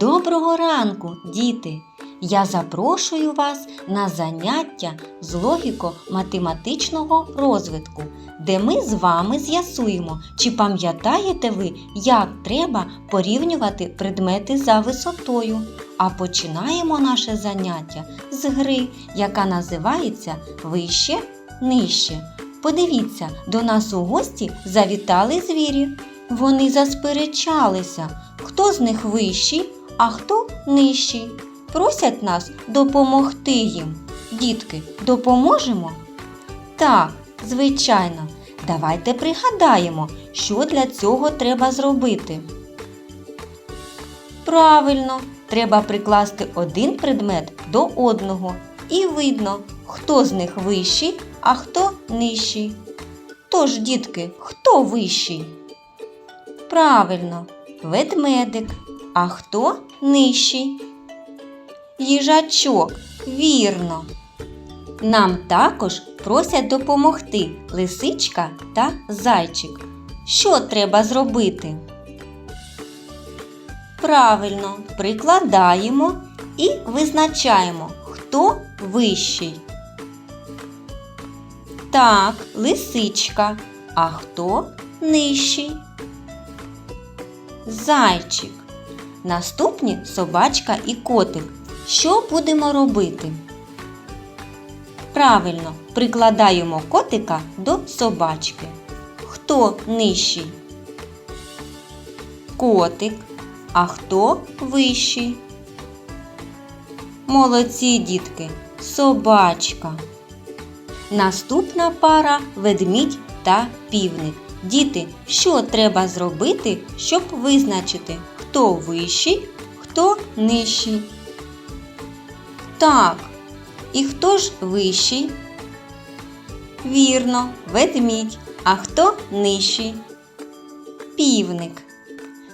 Доброго ранку, діти! Я запрошую вас на заняття з логіко-математичного розвитку, де ми з вами з'ясуємо, чи пам'ятаєте ви, як треба порівнювати предмети за висотою. А починаємо наше заняття з гри, яка називається Вище нижче. Подивіться, до нас у гості завітали звірі. Вони засперечалися, хто з них вищий, а хто нижчий. Просять нас допомогти їм. Дітки, допоможемо? Так, звичайно. Давайте пригадаємо, що для цього треба зробити. Правильно, треба прикласти один предмет до одного і видно, хто з них вищий, а хто нижчий. Тож, дітки, хто вищий? Правильно, ведмедик. А хто нижчий? Їжачок, вірно. Нам також просять допомогти лисичка та зайчик. Що треба зробити? Правильно, прикладаємо і визначаємо, хто вищий. Так, лисичка. А хто нижчий? Зайчик. Наступні собачка і котик. Що будемо робити? Правильно, прикладаємо котика до собачки. Хто нижчий? Котик. А хто вищий? Молодці дітки, собачка. Наступна пара ведмідь та півник. Діти, що треба зробити, щоб визначити, хто вищий, хто нижчий? Так. І хто ж вищий? Вірно, ведмідь. А хто нижчий? Півник.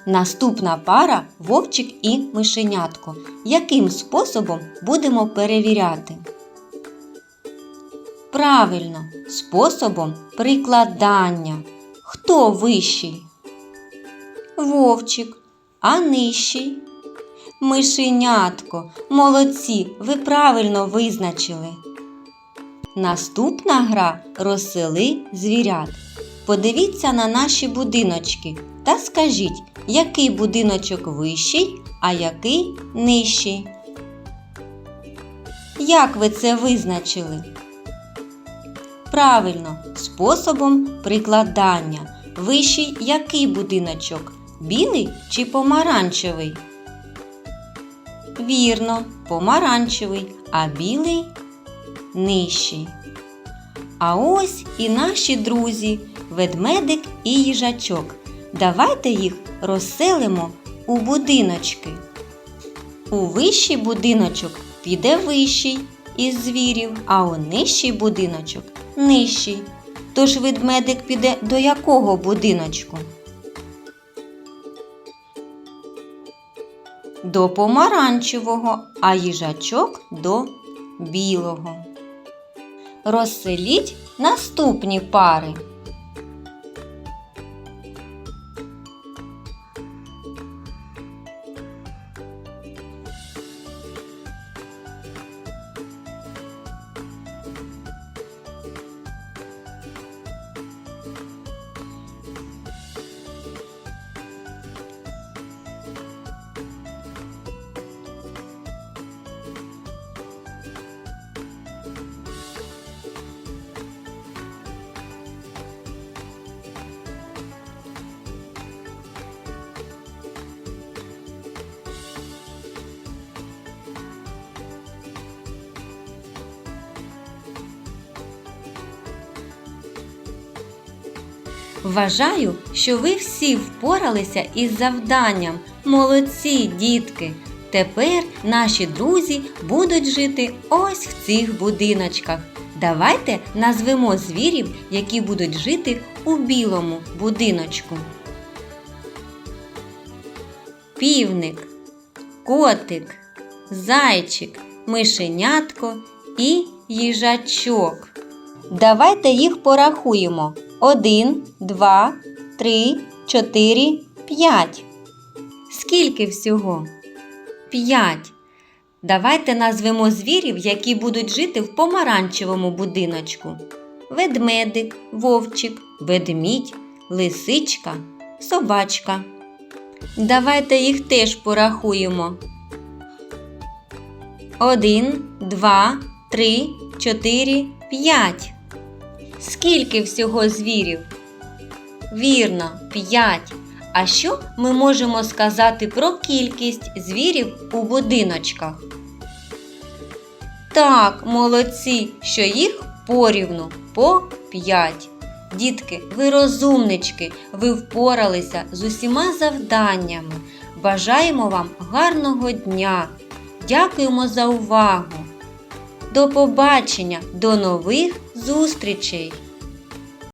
Наступна пара вовчик і мишенятко. Яким способом будемо перевіряти? Правильно, способом прикладання. Хто вищий? Вовчик, а нижчий? Мишенятко, молодці, ви правильно визначили. Наступна гра розсели звірят. Подивіться на наші будиночки та скажіть, який будиночок вищий, а який нижчий. Як ви це визначили? Правильно, способом прикладання. Вищий який будиночок? Білий чи помаранчевий? Вірно, помаранчевий, а білий нижчий. А ось і наші друзі, ведмедик і їжачок. Давайте їх розселимо у будиночки. У вищий будиночок піде вищий із звірів, а у нижчий будиночок нижчий. Тож ведмедик піде до якого будиночку? До помаранчевого, а їжачок до білого. Розселіть наступні пари. Вважаю, що ви всі впоралися із завданням. Молодці, дітки! Тепер наші друзі будуть жити ось в цих будиночках. Давайте назвемо звірів, які будуть жити у білому будиночку. Півник, котик, зайчик, мишенятко і їжачок. Давайте їх порахуємо. Один, два, три, чотири, п'ять. Скільки всього? П'ять. Давайте назвемо звірів, які будуть жити в помаранчевому будиночку. Ведмедик, вовчик, ведмідь, лисичка, собачка. Давайте їх теж порахуємо. Один, два, три, чотири, п'ять. Скільки всього звірів? Вірно, п'ять. А що ми можемо сказати про кількість звірів у будиночках? Так, молодці, що їх порівну по 5. Дітки, ви розумнички, ви впоралися з усіма завданнями. Бажаємо вам гарного дня. Дякуємо за увагу. До побачення, до нових зустрічей!